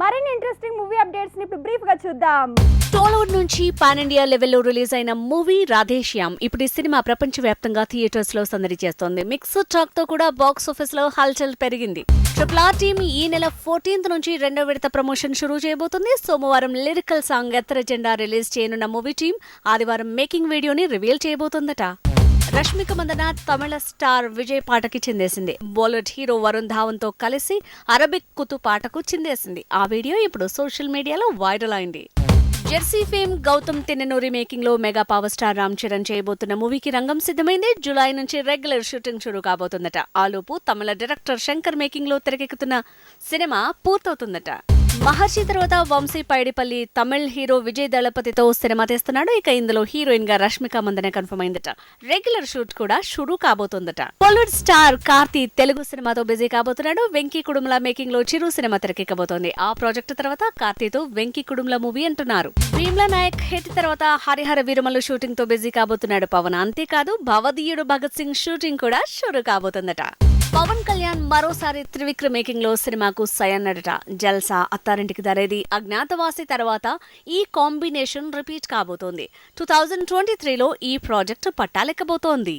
మరిన్ని interesting movie అప్డేట్స్ని ఇప్పుడు బ్రీఫ్గా చూద్దాం. టాలీవుడ్ నుంచి పాన్ ఇండియా లెవెల్లో రిలీజ్ అయిన మూవీ రాధేశ్యామ్ ఇప్పుడు ఈ సినిమా ప్రపంచవ్యాప్తంగా థియేటర్స్లో సందడి చేస్తోంది. మిక్స్ టాక్తో కూడా బాక్స్ ఆఫీస్లో హల్చల్ పెరిగింది. ట్రిపుల్ ఆర్ టీమ్ ఈ నెల ఫోర్టీన్త్ నుంచి రెండో విడత ప్రమోషన్ షురూ చేయబోతుంది. సోమవారం లిరికల్ సాంగ్ ఎత్తర జెండా రిలీజ్ చేయనున్న మూవీ టీం ఆదివారం మేకింగ్ వీడియోని రివీల్ చేయబోతుందట. రష్మిక మందన తమిళ స్టార్ విజయ్ పాటకి చెందేసింది. బాలీవుడ్ హీరో వరుణ్ ధావన్తో కలిసి అరబిక్ కుతు పాటకు చెందేసింది. ఆ వీడియో ఇప్పుడు సోషల్ మీడియాలో వైరల్ అయింది. Jersey fame Gautam Tinnanuri మేకింగ్లో mega power star Ram Charan చేయబోతున్న మూవీకి రంగం సిద్ధమైంది. జులై నుంచి రెగ్యులర్ షూటింగ్ షురూ కాబోతుందట. ఆలోపు తమిళ డైరెక్టర్ శంకర్ మేకింగ్లో తెరకెక్కుతున్న సినిమా పూర్తవుతుందట. మహర్షి తర్వాత వంశీ పైడిపల్లి తమిళ్ హీరో విజయ్ దళపతితో సినిమా తీస్తున్నాడు. ఇక ఇందులో హీరోయిన్గా రష్మిక మందనే కన్ఫర్మ్ అయిందట. రెగ్యులర్ షూట్ కూడా షురూ కాబోతుందట. బాలీవుడ్ స్టార్ కార్తీ తెలుగు సినిమాతో బిజీ కాబోతున్నాడు. వెంకీ కుడుముల మేకింగ్లో చిరు సినిమా తెరకెక్కబోతోంది. ఆ ప్రాజెక్టు తర్వాత కార్తీతో వెంకీ కుడుముల మూవీ అంటున్నారు. భీమ్లా నాయక్ హిట్ తర్వాత హరిహర వీరమల్లు షూటింగ్తో బిజీ కాబోతున్నాడు పవన్. అంతేకాదు భవదీయుడు భగత్ సింగ్ షూటింగ్ కూడా షురూ కాబోతుందట. పవన్ కళ్యాణ్ మరోసారి త్రివిక్రమ్ మేకింగ్లో సినిమాకు సయన్నడట. జల్సా అత్తారింటికి దరేది అజ్ఞాతవాసి తర్వాత ఈ కాంబినేషన్ రిపీట్ కాబోతోంది. టూ థౌజండ్ ట్వంటీ త్రీలో ఈ ప్రాజెక్ట్ పట్టాలెక్కబోతోంది.